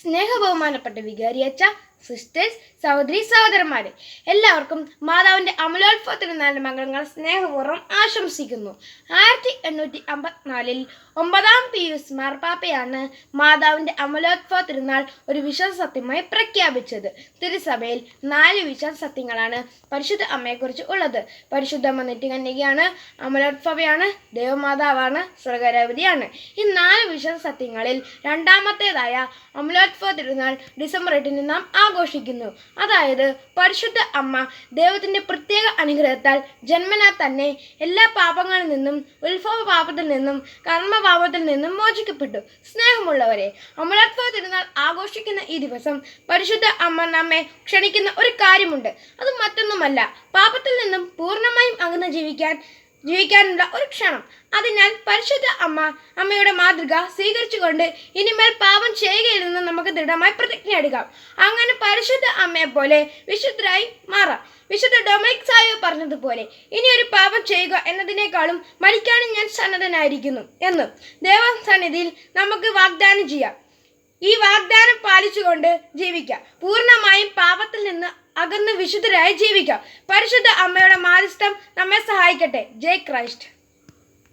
സ്നേഹബഹുമാനപ്പെട്ട വികാരിയച്ച sisters സഹോദരി സഹോദരന്മാരെ. എല്ലാവർക്കും മാതാവിന്റെ അമലോത്ഭവ നല്ല മംഗളങ്ങൾ സ്നേഹപൂർവം ആശംസിക്കുന്നു. ആയിരത്തി എണ്ണൂറ്റി അമ്പത്തിനാലിൽ ഒമ്പതാം പിയൂസ് മാർപ്പാപ്പയാണ് മാതാവിന്റെ അമലോത്ഭവ തിരുനാൾ ഒരു വിശ്വാസ സത്യമായി പ്രഖ്യാപിച്ചത്. തിരുസഭയിൽ നാല് വിശ്വാസ സത്യങ്ങളാണ് പരിശുദ്ധ അമ്മയെക്കുറിച്ച് ഉള്ളത്. പരിശുദ്ധ അമ്മ നെറ്റികന്യകയാണ് അമലോത്ഭവയാണ് ദേവമാതാവാണ് സ്വർഗരാവതിയാണ്. ഈ നാല് വിശ്വാസ സത്യങ്ങളിൽ രണ്ടാമത്തേതായ അമലോത്ഭവ തിരുനാൾ ഡിസംബർ എട്ടിന് നാം ആഘോഷിക്കുന്നു. അതായത് പരിശുദ്ധ അമ്മ ദൈവത്തിന്റെ പ്രത്യേക അനുഗ്രഹത്താൽ ജന്മനാ തന്നെ എല്ലാ പാപങ്ങളിൽ നിന്നും ഉത്ഭവ പാപത്തിൽ നിന്നും കർമ്മപാപത്തിൽ നിന്നും മോചിക്കപ്പെട്ടു. സ്നേഹമുള്ളവരെ അമലത്വ തിരുനാൾ ആഘോഷിക്കുന്ന ഈ ദിവസം പരിശുദ്ധ അമ്മ നമ്മെ ക്ഷണിക്കുന്ന ഒരു കാര്യമുണ്ട്. അത് മറ്റൊന്നുമല്ല. പാപത്തിൽ നിന്നും പൂർണമായും അകന്ന് ജീവിക്കാൻ ജീവിക്കാനുള്ള ഒരു ക്ഷണം. അതിനാൽ പരിശുദ്ധ അമ്മ അമ്മയുടെ മാതൃക സ്വീകരിച്ചുകൊണ്ട് ഇനിമേൽ പാപം ചെയ്യുകയില്ലെന്ന് നമുക്ക് ദൃഢമായി പ്രതിജ്ഞ എടുക്കാം. അങ്ങനെ പരിശുദ്ധ അമ്മയെ പോലെ വിശുദ്ധരായി മാറാം. വിശുദ്ധ ഡൊമിനിക് സായോ പറഞ്ഞതുപോലെ ഇനി ഒരു പാപം ചെയ്യുക എന്നതിനേക്കാളും മരിക്കാനും ഞാൻ സന്നദ്ധനായിരിക്കുന്നു എന്ന് ദേവസന്നിധിയിൽ നമുക്ക് വാഗ്ദാനം ചെയ്യാം. ഈ വാഗ്ദാനം പാലിച്ചുകൊണ്ട് ജീവിക്കാം. പൂർണമായും പാപത്തിൽ നിന്ന് അകന്ന് വിശുദ്ധരായി ജീവിക്കാം. പരിശുദ്ധ അമ്മയുടെ മാധ്യസ്ഥം നമ്മെ സഹായിക്കട്ടെ. ജയ് ക്രൈസ്റ്റ്.